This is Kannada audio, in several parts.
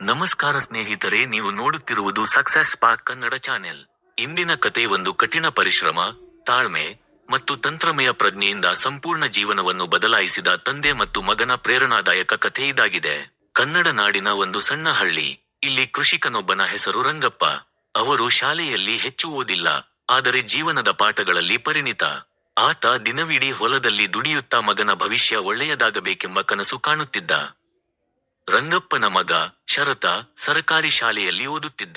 ನಮಸ್ಕಾರ ಸ್ನೇಹಿತರೆ, ನೀವು ನೋಡುತ್ತಿರುವುದು ಸಕ್ಸಸ್ ಪಾಕ್ ಕನ್ನಡ ಚಾನೆಲ್ ಇಂದಿನ ಕತೆ ಒಂದು ಕಠಿಣ ಪರಿಶ್ರಮ, ತಾಳ್ಮೆ ಮತ್ತು ತಂತ್ರಮಯ ಪ್ರಜ್ಞೆಯಿಂದ ಸಂಪೂರ್ಣ ಜೀವನವನ್ನು ಬದಲಾಯಿಸಿದ ತಂದೆ ಮತ್ತು ಮಗನ ಪ್ರೇರಣಾದಾಯಕ ಕಥೆ ಇದಾಗಿದೆ. ಕನ್ನಡ ನಾಡಿನ ಒಂದು ಸಣ್ಣ ಹಳ್ಳಿ. ಇಲ್ಲಿ ಕೃಷಿಕನೊಬ್ಬನ ಹೆಸರು ರಂಗಪ್ಪ. ಅವರು ಶಾಲೆಯಲ್ಲಿ ಹೆಚ್ಚು ಓದಿಲ್ಲ, ಆದರೆ ಜೀವನದ ಪಾಠಗಳಲ್ಲಿ ಪರಿಣಿತ. ಆತ ದಿನವಿಡೀ ಹೊಲದಲ್ಲಿ ದುಡಿಯುತ್ತಾ ಮಗನ ಭವಿಷ್ಯ ಒಳ್ಳೆಯದಾಗಬೇಕೆಂಬ ಕನಸು ಕಾಣುತ್ತಿದ್ದ. ರಂಗಪ್ಪನ ಮಗ ಶರತ ಸರಕಾರಿ ಶಾಲೆಯಲ್ಲಿ ಓದುತ್ತಿದ್ದ.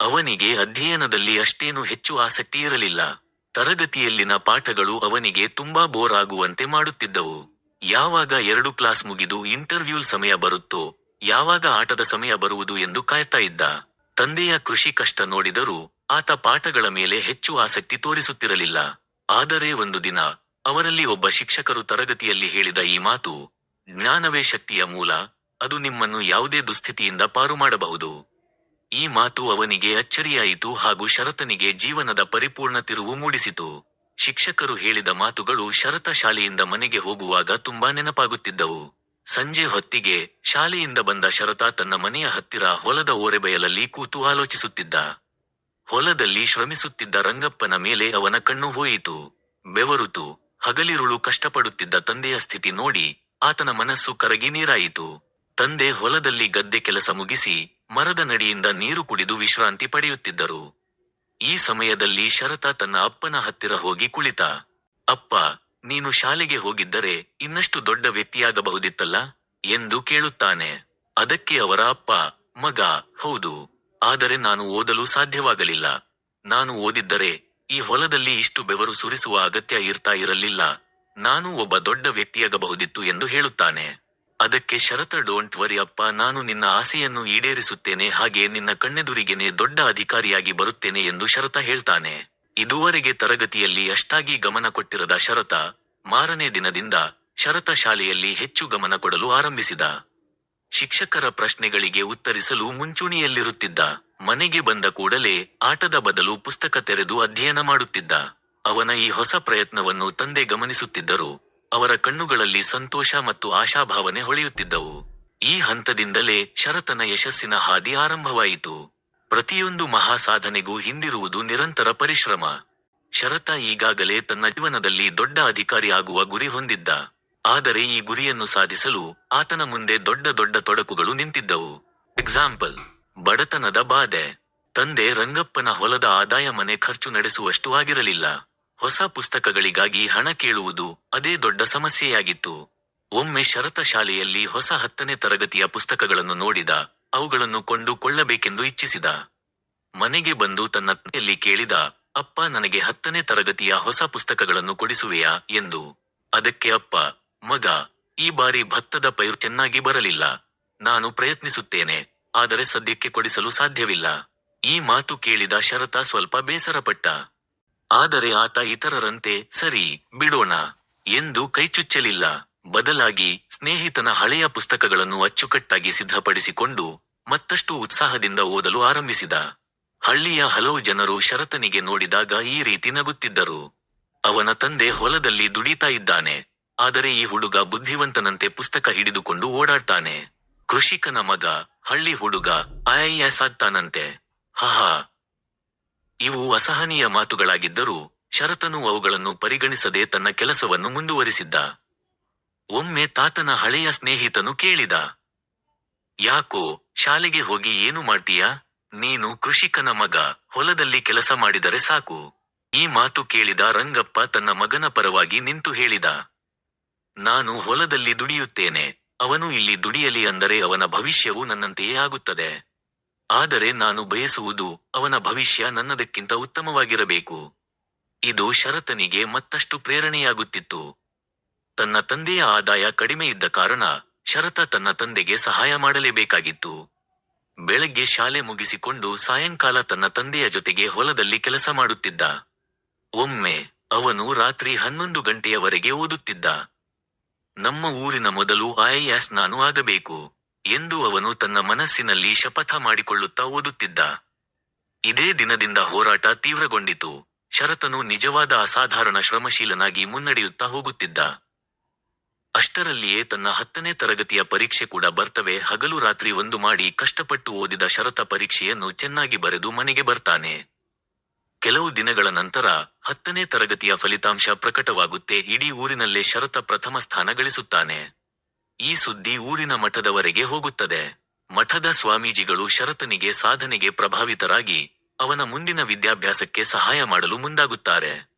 ಅವನಿಗೆ ಅಧ್ಯಯನದಲ್ಲಿ ಅಷ್ಟೇನು ಹೆಚ್ಚು ಆಸಕ್ತಿ ಇರಲಿಲ್ಲ. ತರಗತಿಯಲ್ಲಿನ ಪಾಠಗಳು ಅವನಿಗೆ ತುಂಬಾ ಬೋರ್ ಆಗುವಂತೆ ಮಾಡುತ್ತಿದ್ದವು. ಯಾವಾಗ ಎರಡು ಕ್ಲಾಸ್ ಮುಗಿದು ಇಂಟರ್ವ್ಯೂಲ್ ಸಮಯ ಬರುತ್ತೋ, ಯಾವಾಗ ಆಟದ ಸಮಯ ಬರುವುದು ಎಂದು ಕಾಯ್ತಾ ಇದ್ದ. ತಂದೆಯ ಕೃಷಿ ಕಷ್ಟ ನೋಡಿದರೂ ಆತ ಪಾಠಗಳ ಮೇಲೆ ಹೆಚ್ಚು ಆಸಕ್ತಿ ತೋರಿಸುತ್ತಿರಲಿಲ್ಲ. ಆದರೆ ಒಂದು ದಿನ ಅವರಲ್ಲಿ ಒಬ್ಬ ಶಿಕ್ಷಕರು ತರಗತಿಯಲ್ಲಿ ಹೇಳಿದ ಈ ಮಾತು, ಜ್ಞಾನವೇ ಶಕ್ತಿಯ ಮೂಲ ಅದು ನಿಮ್ಮನ್ನು ಯಾವುದೇ ದುಸ್ಥಿತಿಯಿಂದ ಪಾರು ಮಾಡಬಹುದು. ಈ ಮಾತು ಅವನಿಗೆ ಅಚ್ಚರಿಯಾಯಿತು ಹಾಗೂ ಶರತನಿಗೆ ಜೀವನದ ಪರಿಪೂರ್ಣ ತಿರುವು ಮೂಡಿಸಿತು. ಶಿಕ್ಷಕರು ಹೇಳಿದ ಮಾತುಗಳು ಶರತ ಶಾಲೆಯಿಂದ ಮನೆಗೆ ಹೋಗುವಾಗ ತುಂಬಾ ನೆನಪಾಗುತ್ತಿದ್ದವು. ಸಂಜೆ ಹೊತ್ತಿಗೆ ಶಾಲೆಯಿಂದ ಬಂದ ಶರತ ತನ್ನ ಮನೆಯ ಹತ್ತಿರ ಹೊಲದ ಓರೆಬಯಲಲ್ಲಿ ಕೂತು ಆಲೋಚಿಸುತ್ತಿದ್ದ. ಹೊಲದಲ್ಲಿ ಶ್ರಮಿಸುತ್ತಿದ್ದ ರಂಗಪ್ಪನ ಮೇಲೆ ಅವನ ಕಣ್ಣು ಹೋಯಿತು. ಬೆವರುತು, ಹಗಲಿರುಳು ಕಷ್ಟಪಡುತ್ತಿದ್ದ ತಂದೆಯ ಸ್ಥಿತಿ ನೋಡಿ ಆತನ ಮನಸ್ಸು ಕರಗಿ ನೀರಾಯಿತು. ತಂದೆ ಹೊಲದಲ್ಲಿ ಗದ್ದೆ ಕೆಲಸ ಮುಗಿಸಿ ಮರದ ನಡಿಯಿಂದ ನೀರು ಕುಡಿದು ವಿಶ್ರಾಂತಿ ಪಡೆಯುತ್ತಿದ್ದರು. ಈ ಸಮಯದಲ್ಲಿ ಶರತ ತನ್ನ ಅಪ್ಪನ ಹತ್ತಿರ ಹೋಗಿ ಕುಳಿತ. ಅಪ್ಪ, ನೀನು ಶಾಲೆಗೆ ಹೋಗಿದ್ದರೆ ಇನ್ನಷ್ಟು ದೊಡ್ಡ ವ್ಯಕ್ತಿಯಾಗಬಹುದಿತ್ತಲ್ಲ? ಎಂದು ಕೇಳುತ್ತಾನೆ. ಅದಕ್ಕೆ ಅವರ ಅಪ್ಪ, ಮಗ, ಹೌದು. ಆದರೆ ನಾನು ಓದಲು ಸಾಧ್ಯವಾಗಲಿಲ್ಲ. ನಾನು ಓದಿದ್ದರೆ ಈ ಹೊಲದಲ್ಲಿ ಇಷ್ಟು ಬೆವರು ಸುರಿಸುವ ಅಗತ್ಯ ಇರ್ತಾ ಇರಲಿಲ್ಲ. ನಾನು ಒಬ್ಬ ದೊಡ್ಡ ವ್ಯಕ್ತಿಯಾಗಬಹುದಿತ್ತು ಎಂದು ಹೇಳುತ್ತಾನೆ. ಅದಕ್ಕೆ ಶರತ ಡೋಂಟ್ ವರಿ ಅಪ್ಪ, ನಾನು ನಿನ್ನ ಆಸೆಯನ್ನು ಈಡೇರಿಸುತ್ತೇನೆ, ಹಾಗೆ ನಿನ್ನ ಕಣ್ಣೆದುರಿಗೆನೆ ದೊಡ್ಡ ಅಧಿಕಾರಿಯಾಗಿ ಬರುತ್ತೇನೆ ಎಂದು ಶರತ ಹೇಳ್ತಾನೆ. ಇದುವರೆಗೆ ತರಗತಿಯಲ್ಲಿ ಅಷ್ಟಾಗಿ ಗಮನ ಕೊಟ್ಟಿರದ ಶರತ, ಮಾರನೇ ದಿನದಿಂದ ಶರತ ಶಾಲೆಯಲ್ಲಿ ಹೆಚ್ಚು ಗಮನ ಕೊಡಲು ಆರಂಭಿಸಿದ. ಶಿಕ್ಷಕರ ಪ್ರಶ್ನೆಗಳಿಗೆ ಉತ್ತರಿಸಲು ಮುಂಚೂಣಿಯಲ್ಲಿರುತ್ತಿದ್ದ, ಮನೆಗೆ ಬಂದ ಕೂಡಲೇ ಆಟದ ಬದಲು ಪುಸ್ತಕ ತೆರೆದು ಅಧ್ಯಯನ ಮಾಡುತ್ತಿದ್ದ. ಅವನ ಈ ಹೊಸ ಪ್ರಯತ್ನವನ್ನು ತಂದೆ ಗಮನಿಸುತ್ತಿದ್ದರು. ಅವರ ಕಣ್ಣುಗಳಲ್ಲಿ ಸಂತೋಷ ಮತ್ತು ಆಶಾಭಾವನೆ ಹೊಳೆಯುತ್ತಿದ್ದವು. ಈ ಹಂತದಿಂದಲೇ ಶರತನ ಯಶಸ್ಸಿನ ಹಾದಿ ಆರಂಭವಾಯಿತು. ಪ್ರತಿಯೊಂದು ಮಹಾ ಸಾಧನೆಗೂ ಹಿಂದಿರುವುದು ನಿರಂತರ ಪರಿಶ್ರಮ. ಶರತ ಈಗಾಗಲೇ ತನ್ನ ಜೀವನದಲ್ಲಿ ದೊಡ್ಡ ಅಧಿಕಾರಿ ಆಗುವ ಗುರಿ ಹೊಂದಿದ್ದ. ಆದರೆ ಈ ಗುರಿಯನ್ನು ಸಾಧಿಸಲು ಆತನ ಮುಂದೆ ದೊಡ್ಡ ದೊಡ್ಡ ತೊಡಕುಗಳು ನಿಂತಿದ್ದವು. ಎಕ್ಸಾಂಪಲ್ ಬಡತನದ ಬಾಧೆ. ತಂದೆ ರಂಗಪ್ಪನ ಹೊಲದ ಆದಾಯ ಮನೆ ಖರ್ಚು ನಡೆಸುವಷ್ಟು ಆಗಿರಲಿಲ್ಲ. ಹೊಸ ಪುಸ್ತಕಗಳಿಗಾಗಿ ಹಣ ಕೇಳುವುದು ಅದೇ ದೊಡ್ಡ ಸಮಸ್ಯೆಯಾಗಿತ್ತು. ಒಮ್ಮೆ ಶರತ ಶಾಲೆಯಲ್ಲಿ ಹೊಸ ಹತ್ತನೇ ತರಗತಿಯ ಪುಸ್ತಕಗಳನ್ನು ನೋಡಿದ, ಅವುಗಳನ್ನು ಕೊಂಡುಕೊಳ್ಳಬೇಕೆಂದು ಇಚ್ಛಿಸಿದ. ಮನೆಗೆ ಬಂದು ತನ್ನ ತಂದೆಯಲ್ಲಿ ಕೇಳಿದ, ಅಪ್ಪ ನನಗೆ ಹತ್ತನೇ ತರಗತಿಯ ಹೊಸ ಪುಸ್ತಕಗಳನ್ನು ಕೊಡಿಸುವೆಯಾ ಎಂದು. ಅದಕ್ಕೆ ಅಪ್ಪ, ಮಗ, ಈ ಬಾರಿ ಭತ್ತದ ಪೈರು ಚೆನ್ನಾಗಿ ಬರಲಿಲ್ಲ. ನಾನು ಪ್ರಯತ್ನಿಸುತ್ತೇನೆ, ಆದರೆ ಸದ್ಯಕ್ಕೆ ಕೊಡಿಸಲು ಸಾಧ್ಯವಿಲ್ಲ. ಈ ಮಾತು ಕೇಳಿದ ಶರತ ಸ್ವಲ್ಪ ಬೇಸರಪಟ್ಟ. ಆದರೆ ಆತ ಇತರರಂತೆ, ಸರಿ, ಬಿಡೋಣ ಎಂದು ಕೈಚುಚ್ಚಲಿಲ್ಲ. ಬದಲಾಗಿ ಸ್ನೇಹಿತನ ಹಳೆಯ ಪುಸ್ತಕಗಳನ್ನು ಅಚ್ಚುಕಟ್ಟಾಗಿ ಸಿದ್ಧಪಡಿಸಿಕೊಂಡು ಮತ್ತಷ್ಟು ಉತ್ಸಾಹದಿಂದ ಓದಲು ಆರಂಭಿಸಿದ. ಹಳ್ಳಿಯ ಹಲವು ಜನರು ಶರತನಿಗೆ ನೋಡಿದಾಗ ಈ ರೀತಿ ನಗುತ್ತಿದ್ದರು. ಅವನ ತಂದೆ ಹೊಲದಲ್ಲಿ ದುಡಿತಾ ಇದ್ದಾನೆ. ಆದರೆ ಈ ಹುಡುಗ ಬುದ್ಧಿವಂತನಂತೆ ಪುಸ್ತಕ ಹಿಡಿದುಕೊಂಡು ಓಡಾಡ್ತಾನೆ. ಕೃಷಿಕನ ಮಗ, ಹಳ್ಳಿ ಹುಡುಗ ಐಎಎಸ್ ಆಗ್ತಾನಂತೆ. ಹಹಾ ಇವು ಅಸಹನೀಯ ಮಾತುಗಳಾಗಿದ್ದರೂ ಶರತನು ಅವುಗಳನ್ನು ಪರಿಗಣಿಸದೆ ತನ್ನ ಕೆಲಸವನ್ನು ಮುಂದುವರಿಸಿದ್ದ. ಒಮ್ಮೆ ತಾತನ ಹಳೆಯ ಸ್ನೇಹಿತನು ಕೇಳಿದ, ಯಾಕೋ, ಶಾಲೆಗೆ ಹೋಗಿ ಏನು ಮಾಡ್ತೀಯಾ? ನೀನು ಕೃಷಿಕನ ಮಗ, ಹೊಲದಲ್ಲಿ ಕೆಲಸ ಮಾಡಿದರೆ ಸಾಕು. ಈ ಮಾತು ಕೇಳಿದ ರಂಗಪ್ಪ ತನ್ನ ಮಗನ ಪರವಾಗಿ ನಿಂತು ಹೇಳಿದ, ನಾನು ಹೊಲದಲ್ಲಿ ದುಡಿಯುತ್ತೇನೆ, ಅವನು ಇಲ್ಲಿ ದುಡಿಯಲಿ ಅಂದರೆ ಅವನ ಭವಿಷ್ಯವು ನನ್ನಂತೆಯೇ ಆಗುತ್ತದೆ. ಆದರೆ ನಾನು ಬಯಸುವುದು ಅವನ ಭವಿಷ್ಯ ನನ್ನದಕ್ಕಿಂತ ಉತ್ತಮವಾಗಿರಬೇಕು. ಇದು ಶರತನಿಗೆ ಮತ್ತಷ್ಟು ಪ್ರೇರಣೆಯಾಗುತ್ತಿತ್ತು. ತನ್ನ ತಂದೆಯ ಆದಾಯ ಕಡಿಮೆ ಇದ್ದ ಕಾರಣ ಶರತ ತನ್ನ ತಂದೆಗೆ ಸಹಾಯ ಮಾಡಲೇಬೇಕಾಗಿತ್ತು. ಬೆಳಗ್ಗೆ ಶಾಲೆ ಮುಗಿಸಿಕೊಂಡು ಸಾಯಂಕಾಲ ತನ್ನ ತಂದೆಯ ಜೊತೆಗೆ ಹೊಲದಲ್ಲಿ ಕೆಲಸ ಮಾಡುತ್ತಿದ್ದ. ಒಮ್ಮೆ ಅವನು ರಾತ್ರಿ ಹನ್ನೊಂದು ಗಂಟೆಯವರೆಗೆ ಓದುತ್ತಿದ್ದ. ನಮ್ಮ ಊರಿನ ಮೊದಲು ಐಎಎಸ್ ನಾನು ಆಗಬೇಕು. ಎಂದು ಅವನು ತನ್ನ ಮನಸ್ಸಿನಲ್ಲಿ ಶಪಥ ಮಾಡಿಕೊಳ್ಳುತ್ತಾ ಓದುತ್ತಿದ್ದ. ಇದೇ ದಿನದಿಂದ ಹೋರಾಟ ತೀವ್ರಗೊಂಡಿತು. ಶರತನು ನಿಜವಾದ ಅಸಾಧಾರಣ ಶ್ರಮಶೀಲನಾಗಿ ಮುನ್ನಡೆಯುತ್ತಾ ಹೋಗುತ್ತಿದ್ದ. ಅಷ್ಟರಲ್ಲಿಯೇ ತನ್ನ ಹತ್ತನೇ ತರಗತಿಯ ಪರೀಕ್ಷೆ ಕೂಡ ಬರ್ತವೆ. ಹಗಲು ರಾತ್ರಿ ಒಂದು ಮಾಡಿ ಕಷ್ಟಪಟ್ಟು ಓದಿದ ಶರತ ಪರೀಕ್ಷೆಯನ್ನು ಚೆನ್ನಾಗಿ ಬರೆದು ಮನೆಗೆ ಬರ್ತಾನೆ. ಕೆಲವು ದಿನಗಳ ನಂತರ ಹತ್ತನೇ ತರಗತಿಯ ಫಲಿತಾಂಶ ಪ್ರಕಟವಾಗುತ್ತೆ. ಇಡೀ ಊರಿನಲ್ಲೇ ಶರತ ಪ್ರಥಮ ಸ್ಥಾನ ಗಳಿಸುತ್ತಾನೆ. ಈ ಸುದ್ದಿ ಊರಿನ ಮಠದವರೆಗೆ ಹೋಗುತ್ತದೆ. ಮಠದ ಸ್ವಾಮೀಜಿಗಳು ಶರತನಿಗೆ ಸಾಧನೆಗೆ ಪ್ರಭಾವಿತರಾಗಿ ಅವನ ಮುಂದಿನ ವಿದ್ಯಾಭ್ಯಾಸಕ್ಕೆ ಸಹಾಯ ಮಾಡಲು ಮುಂದಾಗುತ್ತಾರೆ.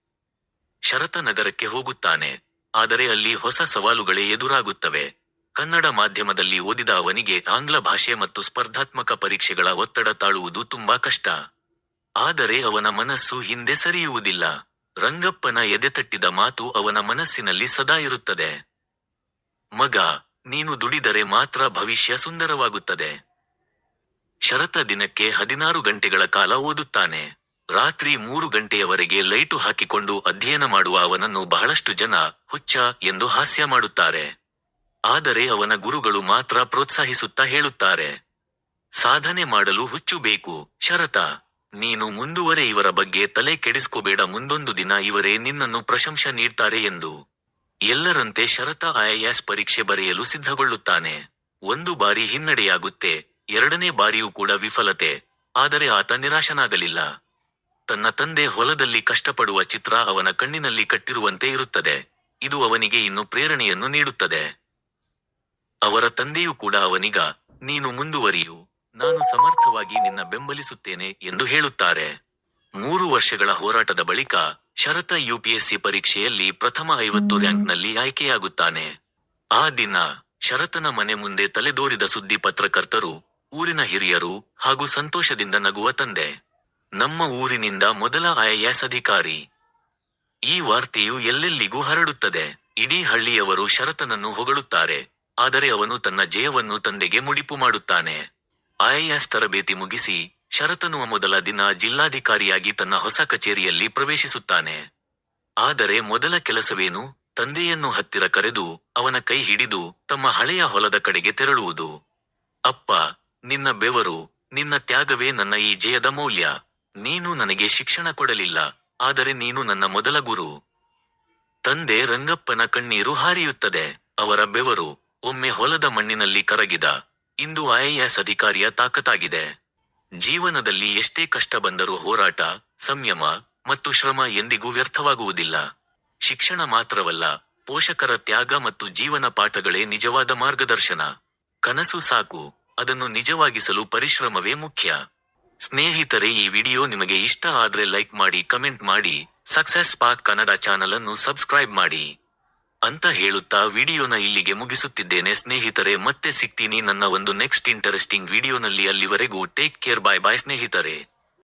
ಶರತ ನಗರಕ್ಕೆ ಹೋಗುತ್ತಾನೆ. ಆದರೆ ಅಲ್ಲಿ ಹೊಸ ಸವಾಲುಗಳೇ ಎದುರಾಗುತ್ತವೆ. ಕನ್ನಡ ಮಾಧ್ಯಮದಲ್ಲಿ ಓದಿದ ಅವನಿಗೆ ಆಂಗ್ಲ ಭಾಷೆ ಮತ್ತು ಸ್ಪರ್ಧಾತ್ಮಕ ಪರೀಕ್ಷೆಗಳ ಒತ್ತಡ ತಾಳುವುದು ತುಂಬಾ ಕಷ್ಟ. ಆದರೆ ಅವನ ಮನಸ್ಸು ಹಿಂದೆ ಸರಿಯುವುದಿಲ್ಲ. ರಂಗಪ್ಪನ ಎದೆತಟ್ಟಿದ ಮಾತು ಅವನ ಮನಸ್ಸಿನಲ್ಲಿ ಸದಾ ಇರುತ್ತದೆ. ಮಗ ನೀನು ದುಡಿದರೆ ಮಾತ್ರ ಭವಿಷ್ಯ ಸುಂದರವಾಗುತ್ತದೆ. ಶರತ ದಿನಕ್ಕೆ ಹದಿನಾರು ಗಂಟೆಗಳ ಕಾಲ ಓದುತ್ತಾನೆ. ರಾತ್ರಿ ಮೂರು ಗಂಟೆಯವರೆಗೆ ಲೈಟು ಹಾಕಿಕೊಂಡು ಅಧ್ಯಯನ ಮಾಡುವ ಅವನನ್ನು ಬಹಳಷ್ಟು ಜನ ಹುಚ್ಚ ಎಂದು ಹಾಸ್ಯ ಮಾಡುತ್ತಾರೆ. ಆದರೆ ಅವನ ಗುರುಗಳು ಮಾತ್ರ ಪ್ರೋತ್ಸಾಹಿಸುತ್ತಾ ಹೇಳುತ್ತಾರೆ. ಸಾಧನೆ ಮಾಡಲು ಹುಚ್ಚು ಬೇಕು. ಶರತ, ನೀನು ಮುಂದುವರೆ ಇವರ ಬಗ್ಗೆ ತಲೆ ಕೆಡಿಸ್ಕೋಬೇಡ. ಮುಂದೊಂದು ದಿನ ಇವರೇ ನಿನ್ನನ್ನು ಪ್ರಶಂಸೆ ನೀಡ್ತಾರೆ ಎಂದು. ಎಲ್ಲರಂತೆ ಶರತ ಐಎಎಸ್ ಪರೀಕ್ಷೆ ಬರೆಯಲು ಸಿದ್ಧಗೊಳ್ಳುತ್ತಾನೆ. ಒಂದು ಬಾರಿ ಹಿನ್ನಡೆಯಾಗುತ್ತೆ, ಎರಡನೇ ಬಾರಿಯೂ ಕೂಡ ವಿಫಲತೆ, ಆದರೆ ಆತ ನಿರಾಶನಾಗಲಿಲ್ಲ. ತನ್ನ ತಂದೆ ಹೊಲದಲ್ಲಿ ಕಷ್ಟಪಡುವ ಚಿತ್ರ ಅವನ ಕಣ್ಣಿನಲ್ಲಿ ಕಟ್ಟಿರುವಂತೆ ಇರುತ್ತದೆ. ಇದು ಅವನಿಗೆ ಇನ್ನು ಪ್ರೇರಣೆಯನ್ನು ನೀಡುತ್ತದೆ. ಅವರ ತಂದೆಯೂ ಕೂಡ ಅವನಿಗ, ನೀನು ಮುಂದುವರಿಯು, ನಾನು ಸಮರ್ಥವಾಗಿ ನಿನ್ನ ಬೆಂಬಲಿಸುತ್ತೇನೆ ಎಂದು ಹೇಳುತ್ತಾರೆ. ಮೂರು ವರ್ಷಗಳ ಹೋರಾಟದ ಬಳಿಕ ಶರತ ಯುಪಿಎಸ್ಸಿ ಪರೀಕ್ಷೆಯಲ್ಲಿ ಪ್ರಥಮ ಐವತ್ತು ರ್ಯಾಂಕ್ನಲ್ಲಿ ಆಯ್ಕೆಯಾಗುತ್ತಾನೆ. ಆ ದಿನ ಶರತನ ಮನೆ ಮುಂದೆ ತಲೆದೋರಿದ ಸುದ್ದಿ ಪತ್ರಕರ್ತರು, ಊರಿನ ಹಿರಿಯರು ಹಾಗೂ ಸಂತೋಷದಿಂದ ನಗುವ ತಂದೆ. ನಮ್ಮ ಊರಿನಿಂದ ಮೊದಲ ಐಎಎಸ್ ಅಧಿಕಾರಿ. ಈ ವಾರ್ತೆಯು ಎಲ್ಲೆಲ್ಲಿಗೂ ಹರಡುತ್ತದೆ. ಇಡೀ ಹಳ್ಳಿಯವರು ಶರತನನ್ನು ಹೊಗಳುತ್ತಾರೆ. ಆದರೆ ಅವನು ತನ್ನ ಜಯವನ್ನು ತಂದೆಗೆ ಮುಡಿಪು ಮಾಡುತ್ತಾನೆ. ಐಎಎಸ್ ತರಬೇತಿ ಮುಗಿಸಿ ಶರತನು ಮೊದಲ ದಿನ ಜಿಲ್ಲಾಧಿಕಾರಿಯಾಗಿ ತನ್ನ ಹೊಸ ಕಚೇರಿಯಲ್ಲಿ ಪ್ರವೇಶಿಸುತ್ತಾನೆ. ಆದರೆ ಮೊದಲ ಕೆಲಸವೇನು? ತಂದೆಯನ್ನು ಹತ್ತಿರ ಕರೆದು ಅವನ ಕೈ ಹಿಡಿದು ತಮ್ಮ ಹಳೆಯ ಹೊಲದ ಕಡೆಗೆ ತೆರಳುವುದು. ಅಪ್ಪ, ನಿನ್ನ ಬೆವರು, ನಿನ್ನ ತ್ಯಾಗವೇ ನನ್ನ ಈ ಜಯದ ಮೌಲ್ಯ. ನೀನು ನನಗೆ ಶಿಕ್ಷಣ ಕೊಡಲಿಲ್ಲ, ಆದರೆ ನೀನು ನನ್ನ ಮೊದಲ ಗುರು. ತಂದೆ ರಂಗಪ್ಪನ ಕಣ್ಣೀರು ಹಾರಿಯುತ್ತದೆ. ಅವರ ಬೆವರು ಒಮ್ಮೆ ಹೊಲದ ಮಣ್ಣಿನಲ್ಲಿ ಕರಗಿದ ಇಂದು ಐಎಎಸ್ ಅಧಿಕಾರಿಯ ತಾಕತ್ತಾಗಿದೆ ಜೀವನದಲ್ಲಿ ಎಷ್ಟೇ ಕಷ್ಟ ಬಂದರೂ ಹೋರಾಟ, ಸಂಯಮ ಮತ್ತು ಶ್ರಮ ಎಂದಿಗೂ ವ್ಯರ್ಥವಾಗುವುದಿಲ್ಲ. ಶಿಕ್ಷಣ ಮಾತ್ರವಲ್ಲ, ಪೋಷಕರ ತ್ಯಾಗ ಮತ್ತು ಜೀವನ ಪಾಠಗಳೇ ನಿಜವಾದ ಮಾರ್ಗದರ್ಶನ. ಕನಸು ಸಾಕು, ಅದನ್ನು ನಿಜವಾಗಿಸಲು ಪರಿಶ್ರಮವೇ ಮುಖ್ಯ. ಸ್ನೇಹಿತರೆ, ಈ ವಿಡಿಯೋ ನಿಮಗೆ ಇಷ್ಟ ಆದ್ರೆ ಲೈಕ್ ಮಾಡಿ, ಕಮೆಂಟ್ ಮಾಡಿ. ಸಕ್ಸೆಸ್ ಪಾಕ್ ಕನ್ನಡ ಚಾನಲ್ ಅನ್ನು ಸಬ್ಸ್ಕ್ರೈಬ್ ಮಾಡಿ. ಅಂತ ಹೇಳುತ್ತಾ ವಿಡಿಯೋನ ಇಲ್ಲಿಗೆ ಮುಗಿಸುತ್ತಿದ್ದೇನೆ. ಸ್ನೇಹಿತರೆ, ಮತ್ತೆ ಸಿಗ್ತೀನಿ ನನ್ನ ಒಂದು ನೆಕ್ಸ್ಟ್ ಇಂಟರೆಸ್ಟಿಂಗ್ ವಿಡಿಯೋನಲ್ಲಿ ಅಲ್ಲಿವರೆಗೂ ಟೇಕ್ ಕೇರ್ ಬಾಯ್ ಬಾಯ್ ಸ್ನೇಹಿತರೆ.